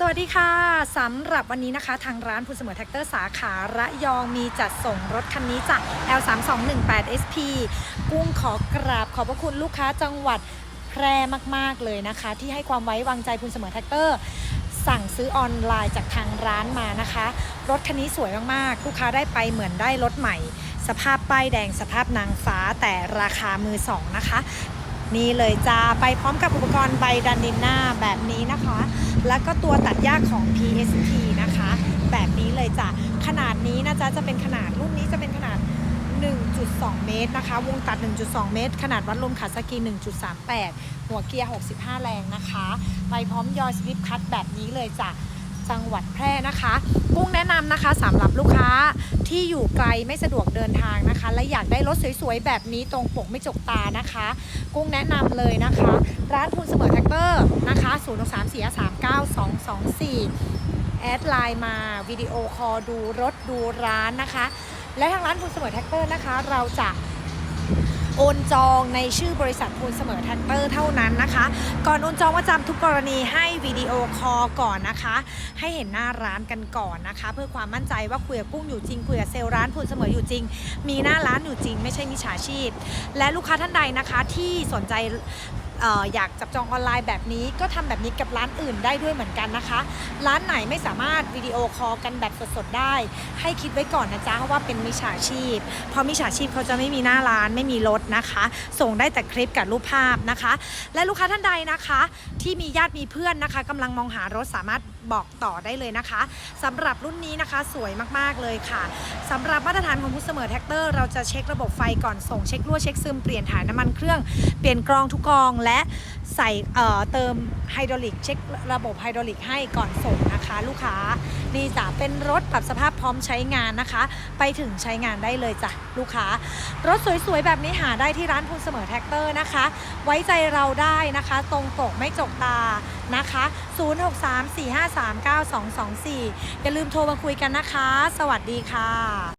สวัสดีค่ะสำหรับวันนี้นะคะ ทางร้านพูนเสมอแท็กเตอร์สาขาระยองมีจัดส่งรถคันนี้จาก L3218 SP กุ้งขอกราบขอบพระคุณลูกค้าจังหวัดแพร่มาก ๆ เลยนะคะ ที่ให้ความไว้วางใจพูนเสมอแท็กเตอร์ สั่งซื้อออนไลน์จากทางร้านมานะคะ รถคันนี้สวยมาก ๆ ลูกค้าได้ไปเหมือนได้รถใหม่ สภาพป้ายแดงสภาพนางฟ้าแต่ราคามือสองนะคะ นี่เลยจ้าไปพร้อมกับอุปกรณ์ใบดันดินหน้าแบบนี้นะคะ แล้วก็ตัวตัดหญ้าของ PST นะคะ แบบนี้เลยจ้ะขนาดนี้นะจ๊ะจะเป็นขนาดรุ่นนี้จะเป็นขนาด 1.2 เมตรนะคะ วงตัด 1.2 เมตร ขนาดวัดลมขาสกี 1.38 หัวเกียร์ 65 แรงนะคะ ไปพร้อมยอยสวิปคัตแบบนี้เลยจ้ะจังหวัดแพร่นะคะ กุ้งแนะนำนะคะสำหรับลูกค้า ที่อยู่ไกลไม่สะดวกเดินทางนะคะ และอยากได้รถสวยๆ แบบนี้ตรงปกไม่จกตานะคะ กุ้งแนะนำเลยนะคะ ร้านพูนเสมอแท็กเตอร์นะคะ0 3 4 3 9 2 2 4 แอดไลน์มาวิดีโอคอลดูรถดูร้านนะคะ และทางร้านพูนเสมอแท็กเตอร์นะคะ เราจะ โอนจองในชื่อบริษัทพูนเสมอแท็กเตอร์เท่านั้นนะคะ ก่อนโอนจองว่าจำทุกกรณีให้วิดีโอคอลก่อนนะคะ ให้เห็นหน้าร้านกันก่อนนะคะ เพื่อความมั่นใจว่าคุยกับกุ้งอยู่จริงคุยกับเซลล์ร้านพูนเสมออยู่จริง มีหน้าร้านอยู่จริง ไม่ใช่มิจฉาชีพ และลูกค้าท่านใดนะคะที่สนใจ อยากจับจองออนไลน์แบบนี้ ก็ทำแบบนี้กับร้านอื่นได้ด้วยเหมือนกันนะคะ ร้านไหนไม่สามารถวิดีโอคอลกันแบบสดๆได้ ให้คิดไว้ก่อนนะจ๊ะว่าเป็นมิจฉาชีพ เพราะมิจฉาชีพเขาจะไม่มีหน้าร้านไม่มีรถนะคะ ส่งได้แต่คลิปกับรูปภาพนะคะ และลูกค้าท่านใดนะคะ ที่มีญาติมีเพื่อนนะคะกำลังมองหารถสามารถ บอกต่อได้เลยนะคะสำหรับรุ่นนี้นะคะสวยมากๆเลยค่ะสำหรับมาตรฐานของพุทธเสมอแท็กเตอร์เราจะเช็คระบบไฟก่อนส่งเช็ครั่วเช็คซึมเปลี่ยนถ่ายน้ำมันเครื่องเปลี่ยนกรองทุกกรองและใส่เเติมไฮดรอลิกเช็คระบบไฮดรอลิกให้ก่อนส่ง นะคะ ลูกค้านี่จ้ะเป็นรถปรับสภาพพร้อมใช้งานนะคะ ไปถึงใช้งานได้เลยจ้ะลูกค้า รถสวยๆ แบบนี้หาได้ที่ร้านพูนเสมอแท็กเตอร์นะคะ ไว้ใจเราได้นะคะ ตรงปกไม่จกตานะคะ 0634539224 อย่าลืมโทรมาคุยกันนะคะ สวัสดีค่ะ